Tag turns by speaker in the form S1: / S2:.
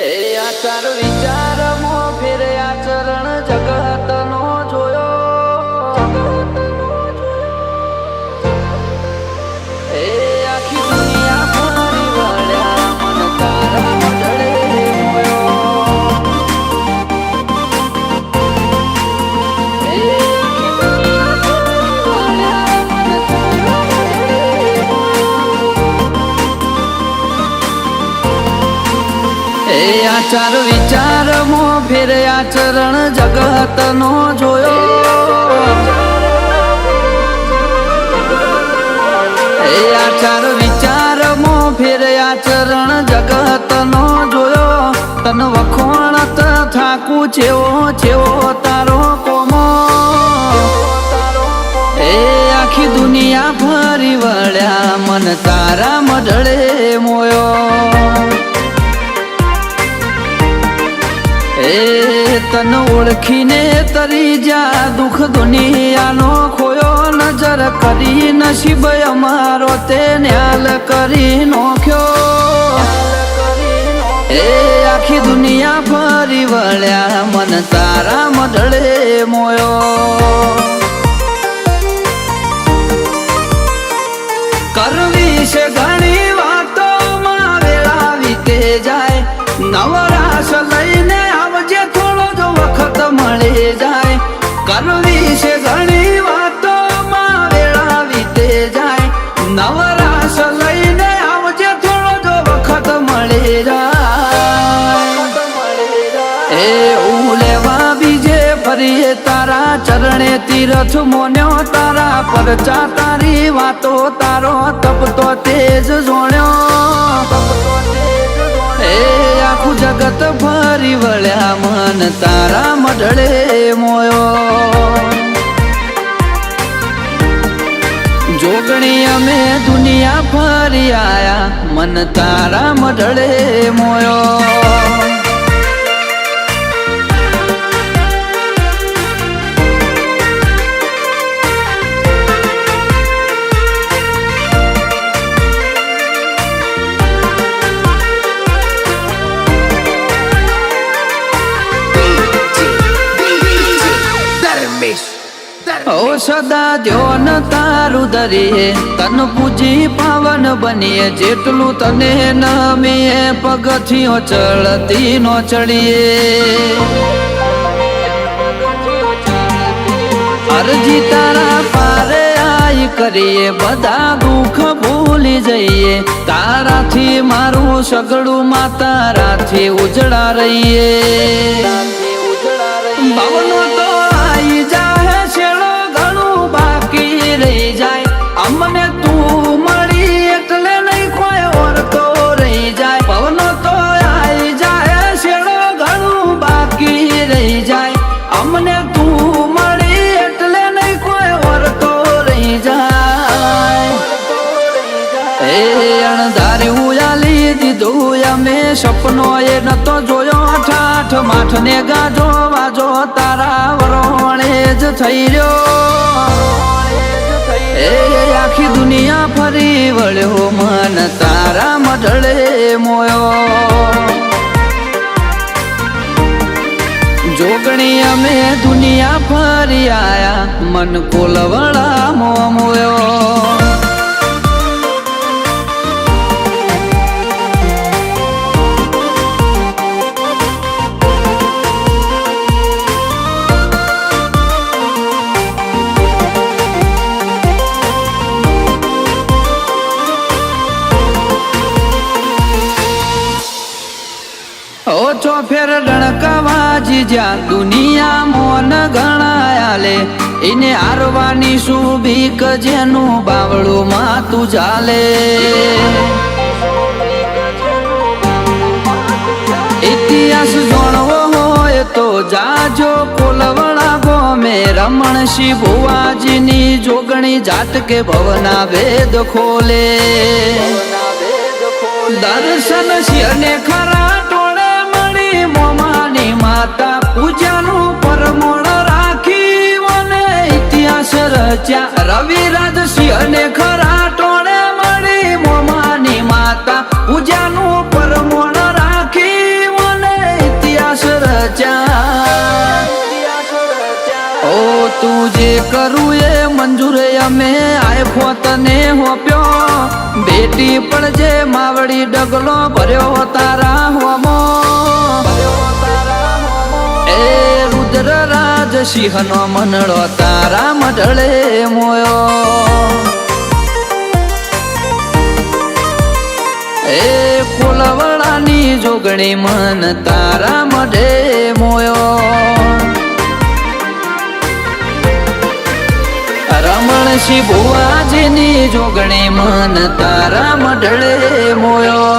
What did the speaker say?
S1: એ આચાર વિચાર એ આચાર વિચાર મો ફેર આચરણ જગત નો જોયો. એ આચાર વિચાર મો ફેર આચરણ જગત નો જોયો. તન વખોણ થાકુ છેવો છેવો તારો કોમો. એ આખી દુનિયા ફરી વળ્યા મન તારા ઓળખીને તરી જા દુઃખ દુનિયાનો ખોયો નજર કરી નસીબ અમારો તે ન્યાલ કરી નોખ્યો. એ આખી દુનિયા ફરી વળ્યા, મન તારા મઢળે મોયો. નવરાશ લઈને આવજે, થોડો જો વખત મળી જાય. એ હું લેવા બીજે ફરીએ તારા ચરણે તીરથ મોન્યો, તારા પરચા તારી વાતો, તારો તપતો તેજ જોણ્યો. એ આખું જગત ફરી વળ્યા મન તારા મઢળે મોયો. જોગણી અમે દુનિયા ફરી આયા. મન તારા મઢળે મોયો. ઓ સદા ધ્યોન તારું ધરીએ તન પૂજી પાવન બનીએ. જેટલું તને નમીએ પગથિયો ચડતી નો ચડીએ અરજી તારા પારે આઈ કરીએ. બધા દુઃખ ભૂલી જઈએ. તારાથી મારું સગડું માં તારાથી ઉજળા રહીએ. ભાવનો દીધું અમે સપનો એ નતો જોયો. ઠાઠ માઠ ને ગાજો, વાજો, તારા વરોણે જ થઈ રહ્યો. એ આખી દુનિયા ફરી વળ્યો, મન તારા મઢળે મોયો. જોગણી અમે દુનિયા ફરી આયા, મન કોલવડા મો ફેર રણકવાજી જ્યાં દુનિયા મોન ગણાયાલે એને હારવાની શું બીક જેનું બાવળું માતું ચાલે. ઇતિહાસ જોણવો હોય તો જાજો કોલવણા ગોમે. રમણશી ભુવાજીની જોગણી જાત કે ભવના વેદ ખોલે. દર્શન શિયને ખરા રચ્યા રવિ રાજસિંહ અને ખરા ટોળે મળી મોમાની માતા. પૂજાનું પરમોણ રાખી મને ઇતિહાસ રચ્યા. ઓ, તું જે કરું એ મંજૂર અમે આઈફો તને હોપ્યો. બેટી પણ જે માવડી ડગલો ભર્યો તારા હોમો. એ રાજ સિંહ નો મનડો તારા મઢળે મોયો. એ ફૂલવાળાની જોગણી મન તારા મઢે મોયો. રમણ ભુવાજીની જોગણી મન તારા મઢળે મોયો.